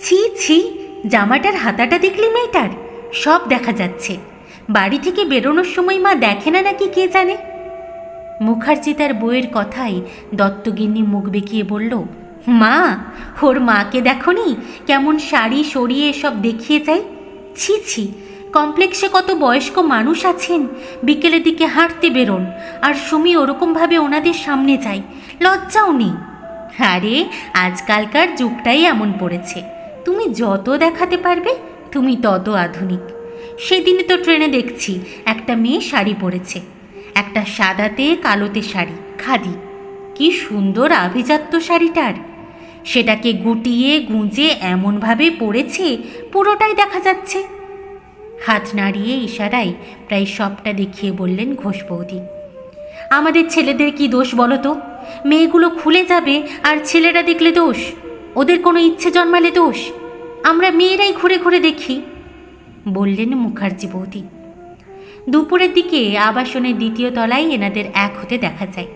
ছি ছি, জামাটার হাতাটা দেখলি মেয়েটার? সব দেখা যাচ্ছে। বাড়ি থেকে বেরোনোর সময় মা দেখে না নাকি কে জানে? মুখার্জি তার বইয়ের কথাই দত্তগিন্নি মুখ বেঁকিয়ে বলল, মা, ওর মাকে দেখনি? কেমন শাড়ি সরিয়ে সব দেখিয়ে যায়? ছি ছি, কমপ্লেক্সে কত বয়স্ক মানুষ আছেন। বিকেলের দিকে হাঁটতে বেরোন, আর সুমি ওরকমভাবে ওনাদের সামনে যায়। লজ্জাও নেই। আরে, আজকালকার যুগটাই এমন পড়েছে। তুমি যত দেখাতে পারবে, তুমি তত আধুনিক। সেদিনে তো ট্রেনে দেখছি, একটা মেয়ে শাড়ি পরেছে। একটা সাদাতে কালোতে শাড়ি, খাদি। কি সুন্দর আভিজাত্য শাড়িটার। সেটাকে গুটিয়ে গুঁজে এমনভাবে পরেছে, পুরোটাই দেখা যাচ্ছে। হাত নাড়িয়ে ইশারায় প্রায় সবটা দেখিয়ে বললেন ঘোষ বৌদি আমাদের ছেলেদের কি দোষ বলো তো? মেয়েগুলো খুলে যাবে আর ছেলেরা দেখলে দোষ? ওদের কোনো ইচ্ছে জন্মালে দোষ? আমরা মেয়েরাই ঘুরে ঘুরে দেখি, বললেন মুখার্জি বৌদি। দুপুরের দিকে আবাসনের দ্বিতীয় তলায় এনাদের এক হতে দেখা যায়।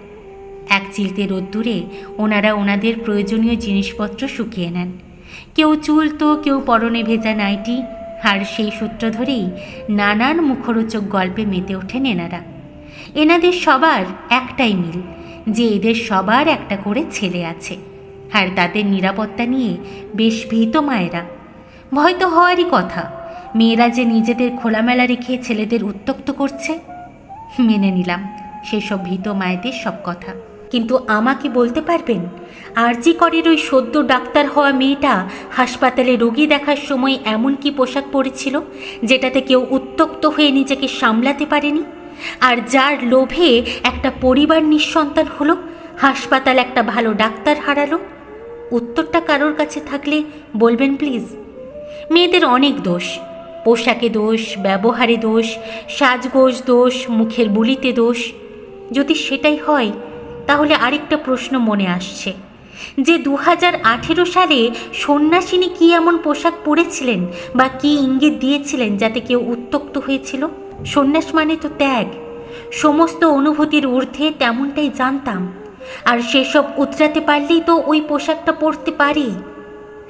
এক চিলতে রোদ্দুরে ওনারা ওনাদের প্রয়োজনীয় জিনিসপত্র শুকিয়ে নেন। কেউ চুল তো, কেউ পরনে ভেজা নাইটি, আর সেই সূত্র ধরেই নানান মুখরোচক গল্পে মেতে ওঠেন এনারা। এনাদের সবার একটাই মিল, যে এদের সবার একটা করে ছেলে আছে, আর তাদের নিরাপত্তা নিয়ে বেশ ভীত মায়েরা। ভয় তো হওয়ারই কথা। মেয়েরা যে নিজেদের খোলামেলা রেখে ছেলেদের উত্তক্ত করছে, মেনে নিলাম, সেসব ভীত মায়েদের সব কথা। কিন্তু আমাকে বলতে পারবেন, আরজি করের ওই সদ্য ডাক্তার হওয়া মেয়েটা হাসপাতালে রোগী দেখার সময় এমন কি পোশাক পরেছিল, যেটাতে কেউ উত্তক্ত হয়ে নিজেকে সামলাতে পারেনি? আর যার লোভে একটা পরিবার নিঃসন্তান হলো, হাসপাতাল একটা ভালো ডাক্তার হারালো? উত্তরটা কারোর কাছে থাকলে বলবেন প্লিজ। মেয়েদের অনেক দোষ। পোশাকে দোষ, ব্যবহারে দোষ, সাজগোজ দোষ, মুখের বুলিতে দোষ। যদি সেটাই হয়, তাহলে আরেকটা প্রশ্ন মনে আসছে। যে দু আঠেরো সালে সন্ন্যাসিনী কী এমন পোশাক পরেছিলেন বা কী ইঙ্গিত দিয়েছিলেন যাতে কেউ উত্তক্ত হয়েছিল? সন্ন্যাস মানে তো ত্যাগ। সমস্ত অনুভূতির ঊর্ধ্বে তেমনটাই জানতাম। আর সেসব উতরাতে পারলেই তো ওই পোশাকটা পরতে পারি।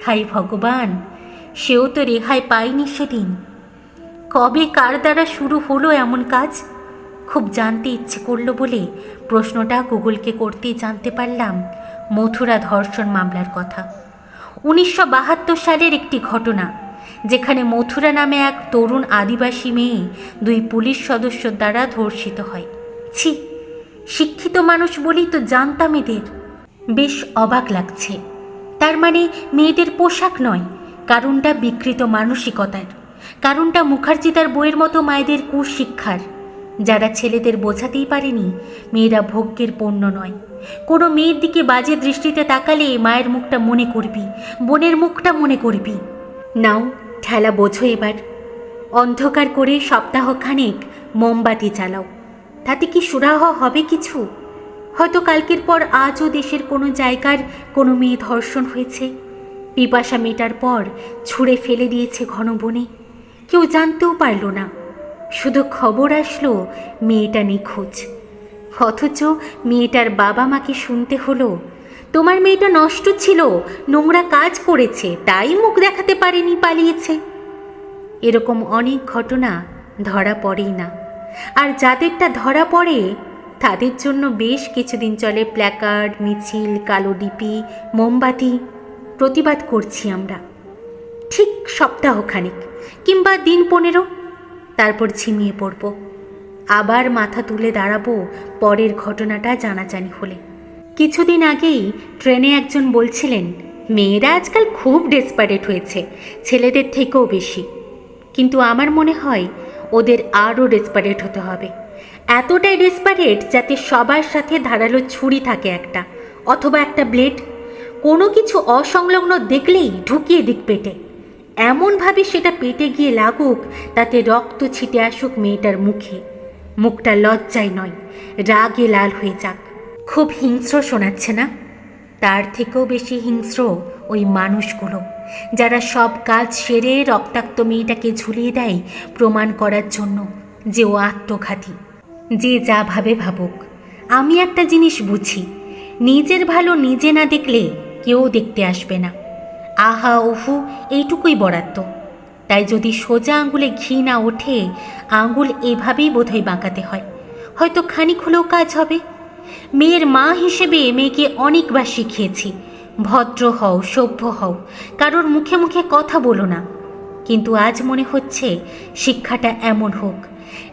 হাই ভগবান! সেও তো রেহাই পায়নি সেদিন। কবে কার দ্বারা শুরু হলো এমন কাজ? খুব জানতে ইচ্ছে করল বলে প্রশ্নটা গুগলকে করতেই জানতে পারলাম মথুরা ধর্ষণ মামলার কথা। উনিশশো বাহাত্তর সালের একটি ঘটনা, যেখানে মথুরা নামে এক তরুণ আদিবাসী মেয়ে দুই পুলিশ সদস্যর দ্বারা ধর্ষিত হয়। ছি, শিক্ষিত মানুষ বলেই তো জানতাম এদের। বেশ অবাক লাগছে। তার মানে মেয়েদের পোশাক নয় কারণটা বিকৃত মানসিকতার। কারণটা মুখার্জি তার বইয়ের মতো মায়েদের কুশিক্ষার। যারা ছেলেদের বোঝাতেই পারেনি, মেয়েরা ভোগ্যের পণ্য নয়। কোনো মেয়ের দিকে বাজে দৃষ্টিতে তাকালে মায়ের মুখটা মনে করবি, বোনের মুখটা মনে করবি। নাও, ঠেলা বোঝো এবার। অন্ধকার করে সপ্তাহখানেক মোমবাতি চালাও তাতে কি সুরাহ হবে কিছু? হয়তো কালকের পর আজও দেশের কোনো জায়গার কোনো মেয়ে ধর্ষণ হয়েছে। পিপাসা মেটার পর ছুঁড়ে ফেলে দিয়েছে ঘন বনে। কেউ জানতেও পারল না। শুধু খবর আসলো মেয়েটা নিখোঁজ। অথচ মেয়েটার বাবা মাকে শুনতে হলো, তোমার মেয়েটা নষ্ট ছিল, নোংরা কাজ করেছে, তাই মুখ দেখাতে পারেনি, পালিয়েছে। এরকম অনেক ঘটনা ধরা পড়েই না। আর যাদেরটা ধরা পড়ে, তাদের জন্য বেশ কিছুদিন চলে প্ল্যাকার্ড, মিছিল, কালো ডিপি, মোমবাতি প্রতিবাদ করছি আমরা। ঠিক সপ্তাহখানেক কিংবা দিন পনেরো, তারপর ঝিমিয়ে পড়ব। আবার মাথা তুলে দাঁড়াবো পরের ঘটনাটা জানাজানি হলে। কিছুদিন আগেই ট্রেনে একজন বলছিলেন, মেয়েরা আজকাল খুব ডেসপারেট হয়েছে, ছেলেদের থেকেও বেশি। কিন্তু আমার মনে হয় ওদের আরও ডেসপারেট হতে হবে। এতটাই ডেসপারেট যাতে সবার সাথে ধারালো ছুরি থাকে একটা, অথবা একটা ব্লেড কোনো কিছু অসংলগ্ন দেখলেই ঢুকিয়ে দিক পেটে। এমনভাবে সেটা পেটে গিয়ে লাগুক, তাতে রক্ত ছিটে আসুক মেয়েটার মুখে। মুখটা লজ্জায় নয়, রাগে লাল হয়ে যাক। খুব হিংস্র শোনাচ্ছে না? তার থেকেও বেশি হিংস্র ওই মানুষগুলো, যারা সব কাজ সেরে রক্তাক্ত মেয়েটাকে ঝুলিয়ে দেয় প্রমাণ করার জন্য যে ও আত্মঘাতী। যে যা ভাবে ভাবুক। আমি একটা জিনিস বুঝি, নিজের ভালো নিজে না দেখলে কেউ দেখতে আসবে না। আহা উহু এইটুকুই বরাদ্দ। তাই যদি সোজা আঙ্গুলে ঘি না ওঠে আঙ্গুল এভাবেই বোধহয় বাঁকাতে হয়। হয়তো খানিক হলেও কাজ হবে। মেয়ের মা হিসেবে মেয়েকে অনেকবার শিখিয়েছি। ভদ্র হও, সভ্য হও, কারোর মুখে মুখে কথা বলো না। কিন্তু আজ মনে হচ্ছে শিক্ষাটা এমন হোক।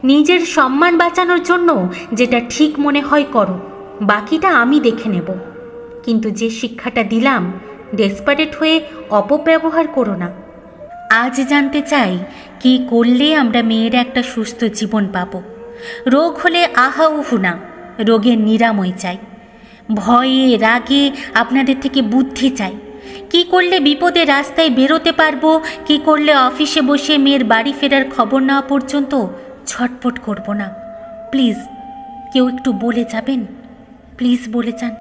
নিজের সম্মান বাঁচানোর জন্য যেটা ঠিক মনে হয় করো, বাকিটা আমি দেখে নেব। কিন্তু যে শিক্ষাটা দিলাম ডেসপারেট হয়ে অপব্যবহার করো না। আজ জানতে চাই, কি করলে আমরা মেয়েরা একটা সুস্থ জীবন পাব? রোগ হলে আহা উহু না, রোগের নিরাময় চাই। ভয়ে, রাগে আপনাদের থেকে বুদ্ধি চাই। কি করলে বিপদে রাস্তায় বেরোতে পারব? কি করলে অফিসে বসে মেয়ের বাড়ি ফেরার খবর নেওয়া পর্যন্ত ছটপট করব না? প্লিজ, কেউ একটু বলে যাবেন? প্লিজ বলে যান।